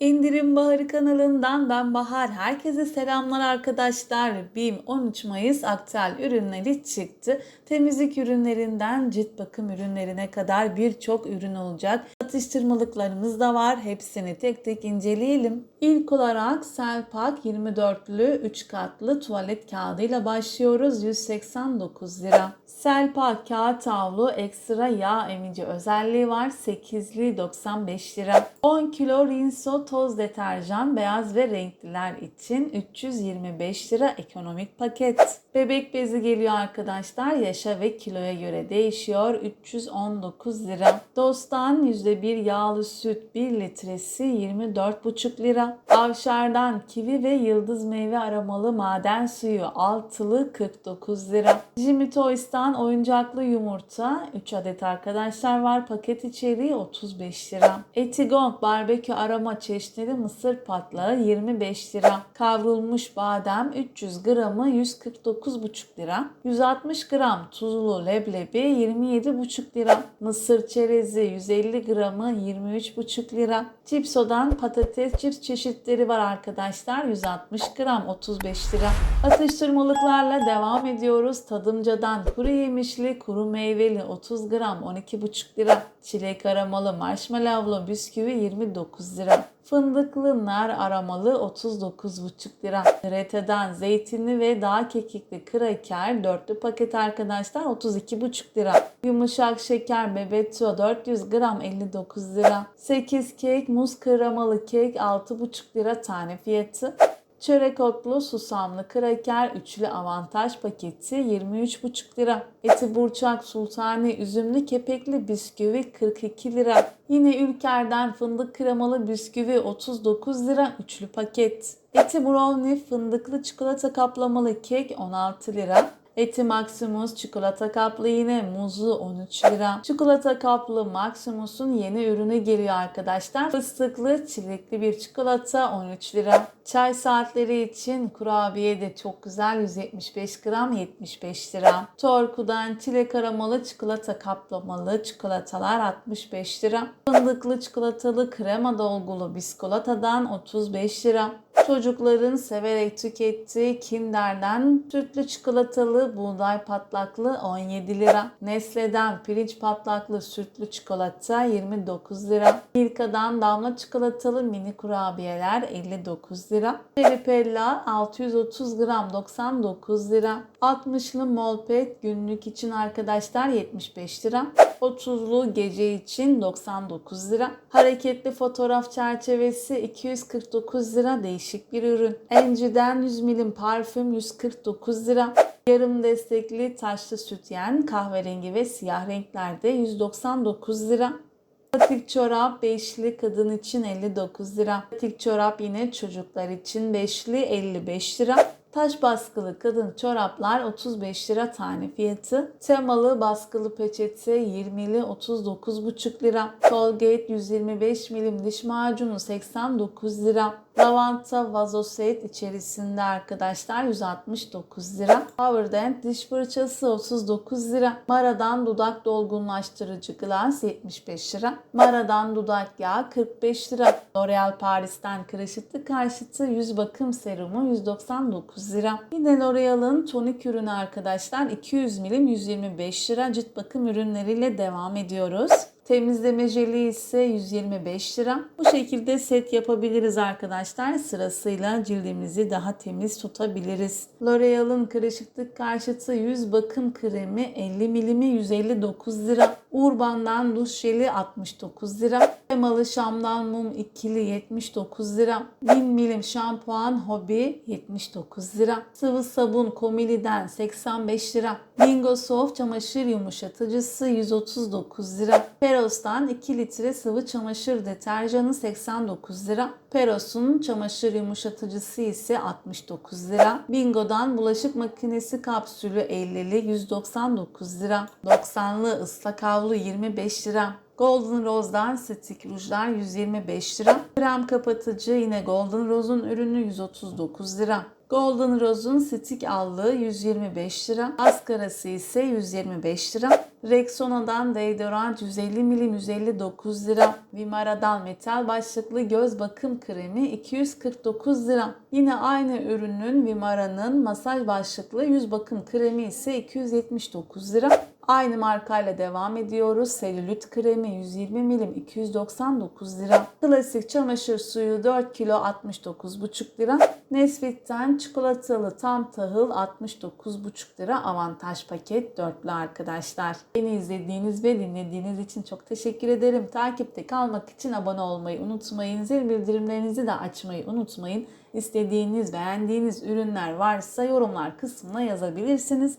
İndirim Baharı kanalından ben Bahar. Herkese selamlar arkadaşlar. BİM 13 Mayıs aktüel ürünleri çıktı. Temizlik ürünlerinden cilt bakım ürünlerine kadar birçok ürün olacak. Atıştırmalıklarımız da var. Hepsini tek tek inceleyelim. İlk olarak Selpak 24'lü 3 katlı tuvalet kağıdıyla başlıyoruz. 189 lira. Selpak kağıt havlu ekstra yağ emici özelliği var. 8'li 95 lira. 10 kilo Rinso toz deterjan beyaz ve renkliler için 325 lira ekonomik paket. Bebek bezi geliyor arkadaşlar. Yaşa ve kiloya göre değişiyor. 319 lira. Dostan %1 yağlı süt 1 litresi 24,5 lira. Avşar'dan kivi ve yıldız meyve aromalı maden suyu altılı 49 lira. Jimmy Toys'tan oyuncaklı yumurta 3 adet arkadaşlar var. Paket içeriği 35 lira. Etigong barbekü aroma çeşnili mısır patlağı 25 lira. Kavrulmuş badem 300 gramı 149,5 lira. 160 gram tuzlu leblebi 27,5 lira. Mısır çerezi 150 gramı 23,5 lira. Cipso'dan patates cips çeşitleri var arkadaşlar. 160 gram 35 lira. Atıştırmalıklarla devam ediyoruz. Tadımcadan kuru yemişli, kuru meyveli 30 gram 12,5 lira. Çilek aromalı marshmallowlu bisküvi 29 lira. Fındıklı nar aromalı 39,5 lira. Rete'den zeytinli ve dağ kekikli kraker dörtlü paket arkadaşlar 32,5 lira. Yumuşak şeker Bebeto 400 gram 59 lira. 8 kek muz kremalı kek 6,5 lira tane fiyatı. Çörek otlu susamlı kraker üçlü avantaj paketi 23,5 lira. Eti burçak sultani üzümlü kepekli bisküvi 42 lira. Yine Ülker'den fındık kremalı bisküvi 39 lira üçlü paket. Eti brownie fındıklı çikolata kaplamalı kek 16 lira. Eti Maximus çikolata kaplı yine muzlu 13 lira. Çikolata kaplı Maximus'un yeni ürünü geliyor arkadaşlar. Fıstıklı çilekli bir çikolata 13 lira. Çay saatleri için kurabiye de çok güzel 175 gram 75 lira. Torku'dan çilek aromalı çikolata kaplamalı çikolatalar 65 lira. Fındıklı çikolatalı krema dolgulu biskolatadan 35 lira. Çocukların severek tükettiği Kinder'den sütlü çikolatalı buğday patlaklı 17 lira. Nesle'den pirinç patlaklı sütlü çikolata 29 lira. Milka'dan damla çikolatalı mini kurabiyeler 59 lira. Peripella 630 gram 99 lira. 60'lı molpet günlük için arkadaşlar 75 lira. 30'lu gece için 99 lira. Hareketli fotoğraf çerçevesi 249 lira değişik bir ürün. Enciden 100 milim parfüm 149 lira. Yarım destekli taşlı sütyen kahverengi ve siyah renklerde 199 lira. Patik çorap 5'li kadın için 59 lira. Patik çorap yine çocuklar için 5'li 55 lira. Taş baskılı kadın çoraplar 35 lira tane fiyatı. Temalı baskılı peçete 20'li 39,5 lira. Colgate 125 milim diş macunu 89 lira. Lavanta vazo set içerisinde arkadaşlar 169 lira. Powerdent diş fırçası 39 lira. Mara'dan dudak dolgunlaştırıcı glass 75 lira. Mara'dan dudak yağı 45 lira. L'Oreal Paris'ten kırışıklık karşıtı yüz bakım serumu 199 lira. Yine L'Oreal'ın tonik ürünü arkadaşlar 200 milim 125 lira. Cilt bakım ürünleriyle devam ediyoruz. Temizleme jeli ise 125 lira. Bu şekilde set yapabiliriz arkadaşlar. Sırasıyla cildimizi daha temiz tutabiliriz. L'Oreal'ın kırışıklık karşıtı yüz bakım kremi 50 milimi 159 lira. Urban'dan duş jeli 69 lira. Temalı Şam'dan mum ikili 79 lira. 1000 milim şampuan hobi 79 lira. Sıvı sabun Komili'den 85 lira. Bingo Soft çamaşır yumuşatıcısı 139 lira. Peros'tan 2 litre sıvı çamaşır deterjanı 89 lira. Peros'un çamaşır yumuşatıcısı ise 69 lira. Bingo'dan bulaşık makinesi kapsülü 50'li 199 lira. 90'lı ıslak havlu 25 lira. Golden Rose'dan stick rujlar 125 lira. Krem kapatıcı yine Golden Rose'un ürünü 139 lira. Golden Rose'un stick allığı 125 lira. Maskarası ise 125 lira. Rexona'dan deodorant 150 milim 159 lira. Vimara'dan metal başlıklı göz bakım kremi 249 lira. Yine aynı ürünün Vimara'nın masaj başlıklı yüz bakım kremi ise 279 lira. Aynı markayla devam ediyoruz. Selülit kremi 120 milim 299 lira. Klasik çamaşır suyu 4 kilo 69,5 lira. Nesfit'ten çikolatalı tam tahıl 69,5 lira. Avantaj paket dörtlü arkadaşlar. Beni izlediğiniz ve dinlediğiniz için çok teşekkür ederim. Takipte kalmak için abone olmayı unutmayın. Zil bildirimlerinizi de açmayı unutmayın. İstediğiniz, beğendiğiniz ürünler varsa yorumlar kısmına yazabilirsiniz.